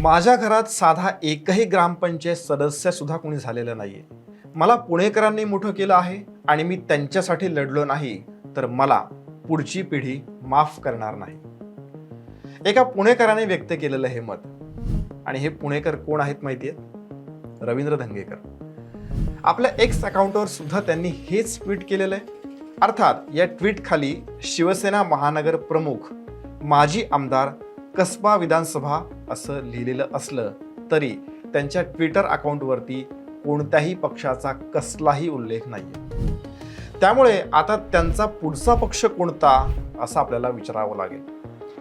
माझ्या घरात साधा एकही ग्रामपंचायत सदस्य सुद्धा कोणी झालेलं नाहीये. मला पुणेकरांनी मोठं केलं आहे आणि मी त्यांच्यासाठी लढलो नाही तर मला पुढची पिढी माफ करणार नाही. एका पुणेकराने व्यक्त केलेलं हे मत. आणि हे पुणेकर कोण आहेत माहिती आहेत रवींद्र धंगेकर. आपल्या एक्स अकाउंटवर सुद्धा त्यांनी हेच ट्विट केलेलं आहे. अर्थात या ट्विट खाली शिवसेना महानगर प्रमुख माजी आमदार कसबा विधानसभा असं लिहिलेलं असलं तरी त्यांच्या ट्विटर अकाउंटवरती कोणत्याही पक्षाचा कसलाही उल्लेख नाही त्यामुळे आता त्यांचा पुढचा पक्ष कोणता असं आपल्याला विचारावं लागेल.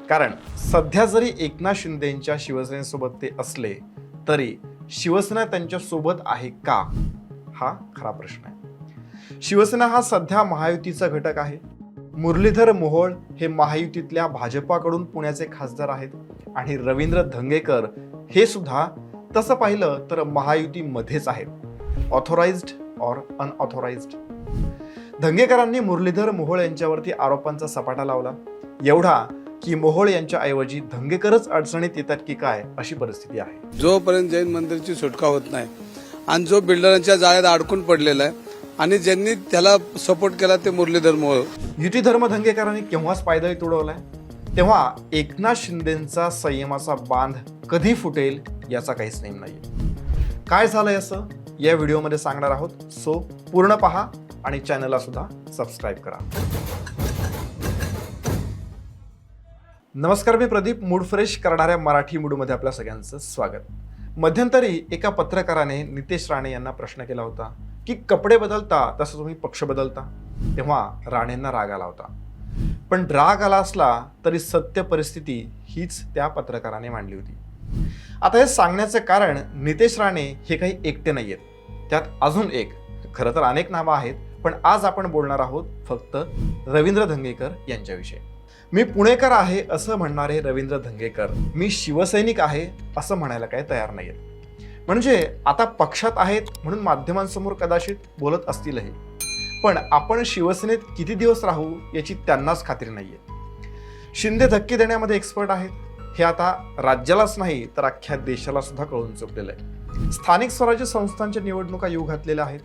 कारण सध्या जरी एकनाथ शिंदेंच्या शिवसेनेसोबत ते असले तरी शिवसेना त्यांच्यासोबत आहे का? हा खरा प्रश्न आहे. शिवसेना हा सध्या महायुतीचा घटक आहे. मुरलीधर मोहोळ हे महायुतीतल्या भाजपाकडून पुण्याचे खासदार आहेत. आणि रवींद्र धंगेकर हे सुद्धा तसं पाहिलं तर महायुतीमध्येच आहेत. ऑथोराइज्ड और अनऑथोराइज्ड धंगेकरांनी मुरलीधर मोहोळ यांच्यावरती आरोपांचा सपाटा लावला. एवढा की मोहोळ यांच्या ऐवजी धंगेकरच अडचणीत येतात की काय अशी परिस्थिती आहे. जोपर्यंत जैन मंदिरची सुटका होत नाही आणि जो बिल्डरांच्या जाळ्यात अडकून पडलेला आहे आणि ज्यांनी त्याला सपोर्ट केला ते मुरलीधर मोहोळ युती धर्म धंगेकरांनी केव्हाच पायदळी तुडवलाय? तेव्हा एकनाथ शिंदेचा संयमाचा बांध कधी फुटेल याचा काहीच नेम नाही काय झालंय असं? या व्हिडिओमध्ये सांगणार आहोत. सो पूर्ण पहा आणि चॅनलला सुद्धा सबस्क्राईब करा. नमस्कार मी प्रदीप. मूड फ्रेश करणाऱ्या मराठी मूडमध्ये आपल्या सगळ्यांचं स्वागत. मध्यंतरी एका पत्रकाराने नितेश राणे यांना प्रश्न केला होता. की कपडे बदलता तसं तुम्ही पक्ष बदलता. तेव्हा राणेंना राग आला होता. पण राग आला असला तरी सत्य परिस्थिती हीच त्या पत्रकाराने मांडली होती. आता हे सांगण्याचं कारण नितेश राणे हे काही एकटे नाही आहेत त्यात अजून एक खरं तर अनेक नावं आहेत पण आज आपण बोलणार आहोत फक्त रवींद्र धंगेकर यांच्याविषयी. मी पुणेकर आहे असं म्हणणारे रवींद्र धंगेकर. मी शिवसैनिक आहे असं म्हणायला काही तयार नाहीयेत. म्हणजे आता पक्षात आहेत म्हणून माध्यमांसमोर कदाचित बोलत असतीलही. पण आपण शिवसेनेत किती दिवस राहू याची त्यांनाच खात्री नाहीये. शिंदे धक्के देण्यामध्ये एक्सपर्ट आहेत. हे आता राज्यालाच नाही तर अख्ख्या देशाला सुद्धा कळून चुकलेलं आहे. स्थानिक स्वराज्य संस्थांच्या निवडणुका येऊ घातलेल्या आहेत.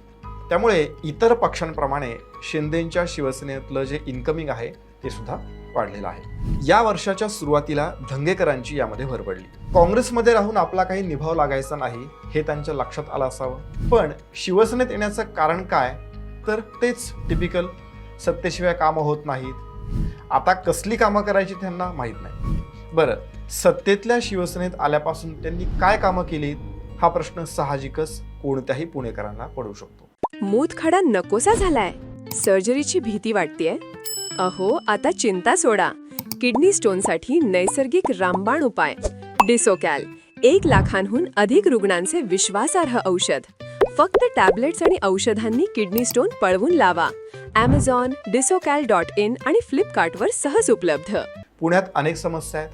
त्यामुळे इतर पक्षांप्रमाणे शिंदेंच्या शिवसेनेतलं जे इन्कमिंग आहे ते सुद्धा वाढलेलं आहे. या वर्षाच्या सुरुवातीला धंगेकरांची यामध्ये भर पडली. काँग्रेसमध्ये राहून आपला काही निभाव लागायचा नाही हे त्यांच्या लक्षात आलं असावं. पण शिवसेनेत येण्याचं कारण काय? तर तेच टिपिकल सत्तेशिवाय कामं होत नाहीत. आता कसली कामं करायची त्यांना माहीत नाही. बरं सत्तेतल्या शिवसेनेत आल्यापासून त्यांनी काय कामं केलीत? हा प्रश्न साहजिकच कोणत्याही पुणेकरांना पडू शकतो. मूतखडा नकोसा झालाय. सर्जरीची भीती वाटतेय? अहो आता चिंता सोडा. किडनी स्टोनसाठी नैसर्गिक रामबाण उपाय. डिसोकॅल एक लाखांहून अधिक रुग्णांचे विश्वासार्ह औषध. फक्त टॅबलेट्स आणि औषधांनी किडनी स्टोन पळवून लावा. ॲमेझॉन डिसोकॅल डॉट इन आणि फ्लिपकार्टवर सहज उपलब्ध. पुण्यात अनेक समस्या आहेत.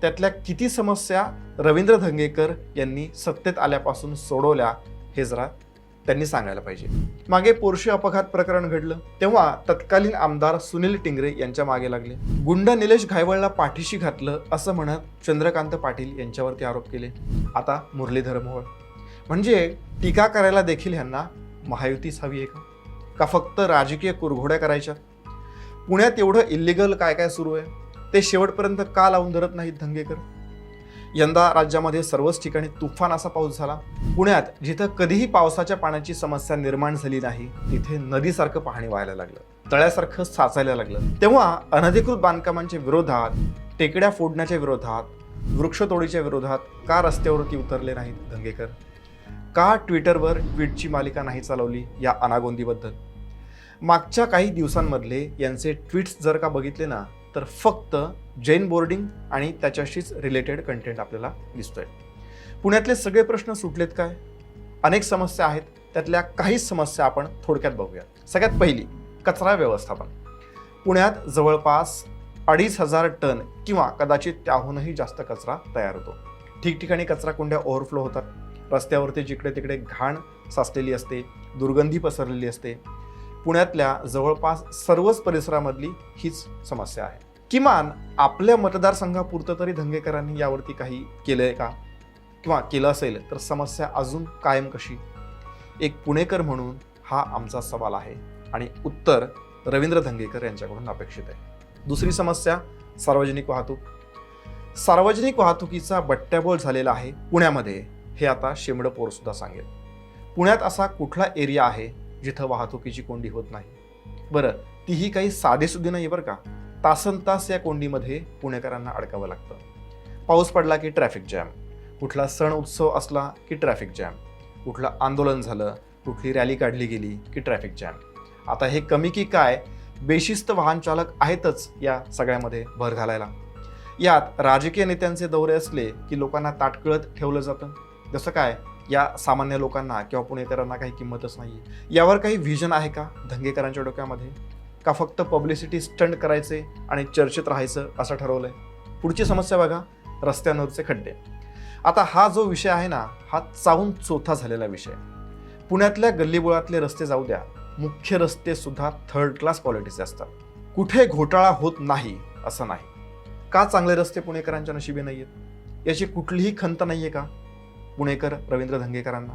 त्यातल्या किती समस्या रवींद्र धंगेकर यांनी सत्तेत आल्यापासून सोडवल्या हे जरा त्यांनी सांगायला पाहिजे. मागे पोर्शे अपघात प्रकरण घडलं तेव्हा तत्कालीन आमदार सुनील टिंगरे यांच्या मागे लागले. गुंड निलेश घायवळला पाठीशी घातलं असं म्हणत चंद्रकांत पाटील यांच्यावरती आरोप केले. आता मुरलीधर मोहोळ. म्हणजे टीका करायला देखील ह्यांना महायुतीच हवी आहे का? का फक्त राजकीय कुरघोड्या करायच्या? पुण्यात एवढं इल्लिगल काय काय सुरू आहे? ते शेवटपर्यंत का लावून धरत नाहीत धंगेकर? यंदा राज्यामध्ये सर्वच ठिकाणी तुफान असा पाऊस झाला. पुण्यात जिथं कधीही पावसाच्या पाण्याची समस्या निर्माण झाली नाही तिथे नदीसारखं पाणी व्हायला लागलं. तळ्यासारखं साचायला लागलं. तेव्हा अनधिकृत बांधकामांच्या विरोधात टेकड्या फोडण्याच्या विरोधात वृक्षतोडीच्या विरोधात का रस्त्यावरती उतरले नाहीत धंगेकर? का ट्विटरवर ट्विटची मालिका नाही चालवली या अनागोंदीबद्दल? मागच्या काही दिवसांमधले यांचे ट्विट्स जर का बघितले ना तर फक्त जैन बोर्डिंग आणि त्याच्याशीच रिलेटेड कंटेंट आपल्याला दिसतोय. पुण्यातले सगळे प्रश्न सुटलेत काय? अनेक समस्या आहेत. त्यातल्या काहीच समस्या आपण थोडक्यात बघूया. सगळ्यात पहिली कचरा व्यवस्थापन. पुण्यात जवळपास अडीच हजार टन किंवा कदाचित त्याहूनही जास्त कचरा तयार होतो. ठिकठिकाणी कचरा कुंड्या ओव्हरफ्लो होतात. रस्त्यावरती जिकडे तिकडे घाण साचलेली असते दुर्गंधी पसरलेली असते. पुण्यातल्या जवळपास सर्वच परिसरामधली हीच समस्या आहे. किमान आपल्या मतदारसंघापुरतं तरी धंगेकरांनी यावरती काही केलं आहे का? किंवा केलं असेल तर समस्या अजून कायम कशी? एक पुणेकर म्हणून हा आमचा सवाल आहे आणि उत्तर रवींद्र धंगेकर यांच्याकडून अपेक्षित आहे. दुसरी समस्या सार्वजनिक वाहतूक. सार्वजनिक वाहतुकीचा बट्ट्याबोळ झालेला आहे पुण्यामध्ये हे आता शेमडं पोरसुद्धा सांगेल. पुण्यात असा कुठला एरिया आहे जिथं वाहतुकीची कोंडी होत नाही. बरं तीही काही साधेसुधी नाही बरं का? तासन तास या कोंडीमध्ये पुणेकरांना अडकावं लागतं. पाऊस पडला की ट्रॅफिक जॅम. कुठला सण उत्सव असला की ट्रॅफिक जॅम. कुठलं आंदोलन झालं कुठली रॅली काढली गेली की ट्रॅफिक जॅम. आता हे कमी की काय बेशिस्त वाहन चालक आहेतच या सगळ्यामध्ये भर घालायला. यात राजकीय नेत्यांचे दौरे असले की लोकांना ताटकळत ठेवलं जातं. जसं काय या सामान्य लोकांना किंवा पुणेकरांना काही किंमतच नाही यावर काही व्हिजन आहे का धंगेकरांच्या डोक्यामध्ये? का फक्त पब्लिसिटी स्टंट करायचे आणि चर्चेत राहायचं असं ठरवलंय? पुढची समस्या बघा रस्त्यांवरचे खड्डे. आता हा जो विषय आहे ना हा चावून चोथा झालेला विषय पुण्यातल्या गल्लीबोळातले रस्ते जाऊ द्या. मुख्य रस्ते सुद्धा थर्ड क्लास क्वालिटीचे असतात. कुठे घोटाळा होत नाही असं नाही. का चांगले रस्ते पुणेकरांच्या नशिबी नाही आहेत याची कुठलीही खंत नाही आहे का? पुणेकर रवींद्र धंगेकरांना.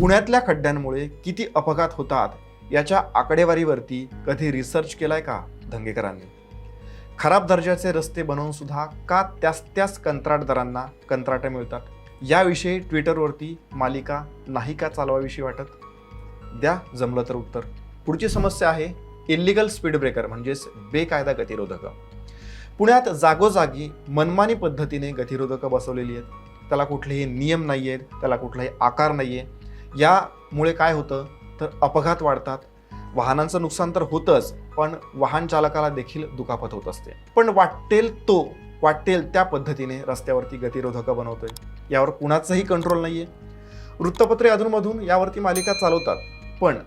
पुण्यातल्या खड्ड्यांमुळे किती अपघात होतात याच्या आकडेवारीवरती कधी रिसर्च केलाय का धंगेकरांनी? खराब दर्जाचे रस्ते बनवून सुद्धा का त्याच त्याच कंत्राटदारांना कंत्राटं मिळतात? याविषयी ट्विटरवरती मालिका नाही का चालवाविषयी वाटत? द्या जमलं तर उत्तर. पुढची समस्या आहे इल्लिगल स्पीड ब्रेकर म्हणजेच बेकायदा गतिरोधक. पुण्यात जागोजागी मनमानी पद्धतीने गतिरोधकं बसवलेली आहेत. त्याला कुठलेही नियम नाही आहेत त्याला कुठलाही आकार नाही आहे यामुळे काय होतं? तर अपघात वाढतात. वाहनांचं नुकसान तर होतंच पण वाहन चालकाला देखील दुखापत होत असते. पण वाटेल तो वाटेल त्या पद्धतीने रस्त्यावरती गतिरोधकं बनवतोय. यावर कुणाचंही कंट्रोल नाही आहे वृत्तपत्रे अधूनमधून यावरती मालिका चालवतात. पण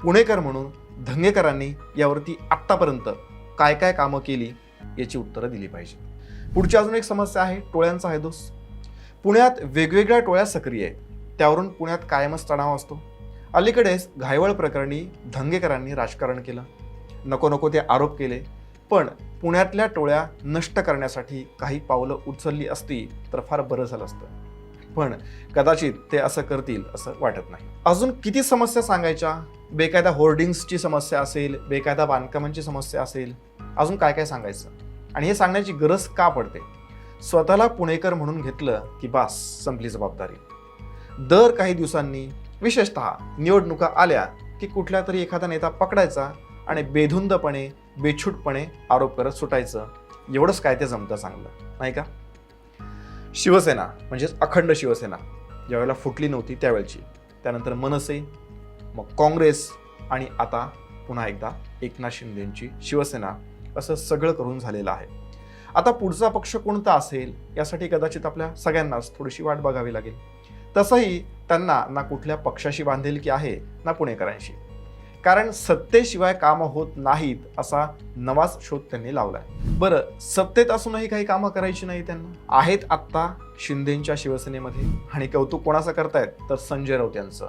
पुणेकर म्हणून धंगेकरांनी यावरती आत्तापर्यंत काय काय कामं केली याची उत्तरं दिली पाहिजे पुढची अजून एक समस्या आहे टोळ्यांचा हैदोस पुण्यात वेगवेगळ्या टोळ्या सक्रिय आहेत. त्यावरून पुण्यात कायमच तणाव असतो. अलीकडेच घायवळ प्रकरणी धंगेकरांनी राजकारण केलं. नको नको ते आरोप केले. पण पुण्यातल्या टोळ्या नष्ट करण्यासाठी काही पावलं उचलली असती तर फार बरं झालं असतं. पण कदाचित ते असं करतील असं वाटत नाही. अजून किती समस्या सांगायच्या? बेकायदा होर्डिंग्सची समस्या असेल बेकायदा बांधकामांची समस्या असेल. अजून काय काय सांगायचं? आणि हे सांगण्याची गरज का पडते? स्वतःला पुणेकर म्हणून घेतलं की बास संपली जबाबदारी. दर काही दिवसांनी विशेषतः निवडणुका आल्या की कुठल्या तरी एखादा नेता पकडायचा आणि बेधुंदपणे बेछूटपणे आरोप करत सुटायचं. एवढंच काय ते जमतं चांगलं नाही का? शिवसेना म्हणजेच अखंड शिवसेना ज्यावेळेला फुटली नव्हती त्यावेळची. त्यानंतर मनसे मग काँग्रेस आणि आता पुन्हा एकदा एकनाथ शिंदेंची शिवसेना असं सगळं करून झालेलं आहे. आता पुढचा पक्ष कोणता असेल यासाठी कदाचित आपल्या सगळ्यांनाच थोडीशी वाट बघावी लागेल. तसंही त्यांना ना कुठल्या पक्षाशी बांधिलकी आहे ना पुणेकरांशी. कारण सत्तेशिवाय कामं होत नाहीत असा नवाच शोध त्यांनी लावलाय. बरं सत्तेत असूनही काही कामं करायची नाही त्यांना? आहेत आत्ता शिंदेच्या शिवसेनेमध्ये? आणि कौतुक कोणाचं करतायत? तर संजय राऊत यांचं.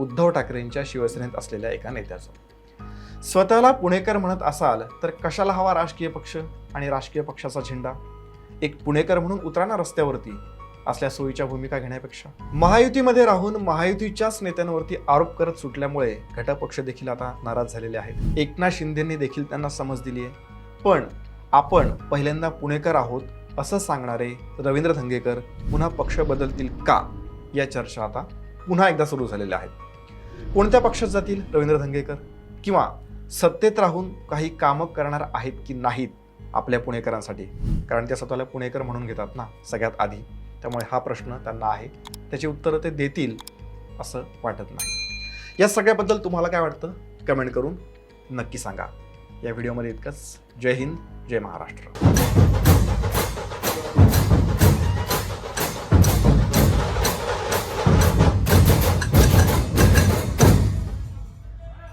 उद्धव ठाकरेंच्या शिवसेनेत असलेल्या एका नेत्याचं. स्वतःला पुणेकर म्हणत असाल तर कशाला हवा राजकीय पक्ष आणि राजकीय पक्षाचा झेंडा? एक पुणेकर म्हणून उतराना रस्त्यावरती असल्या सोयीच्या भूमिका घेण्यापेक्षा. महायुतीमध्ये राहून महायुतीच्याच नेत्यांवरती आरोप करत सुटल्यामुळे घटक पक्ष देखील आता नाराज झालेले आहेत. एकनाथ शिंदेंनी देखील त्यांना समज दिली आहे पण आपण पहिल्यांदा पुणेकर आहोत असं सांगणारे रवींद्र धंगेकर पुन्हा पक्ष बदलतील का या चर्चा आता पुन्हा एकदा सुरू झालेल्या आहेत. कोणत्या पक्षात जातील रवींद्र धंगेकर? किंवा सत्तेत राहून काही कामं करणार आहेत की नाहीत आपल्या पुणेकरांसाठी? कारण त्या स्वतःला पुणेकर म्हणून घेतात ना सगळ्यात आधी. त्यामुळे हा प्रश्न त्यांना आहे. त्याची उत्तरं ते देतील असं वाटत नाही. या सगळ्याबद्दल तुम्हाला काय वाटतं? कमेंट करून नक्की सांगा. या व्हिडिओमध्ये इतकंच. जय हिंद जय महाराष्ट्र.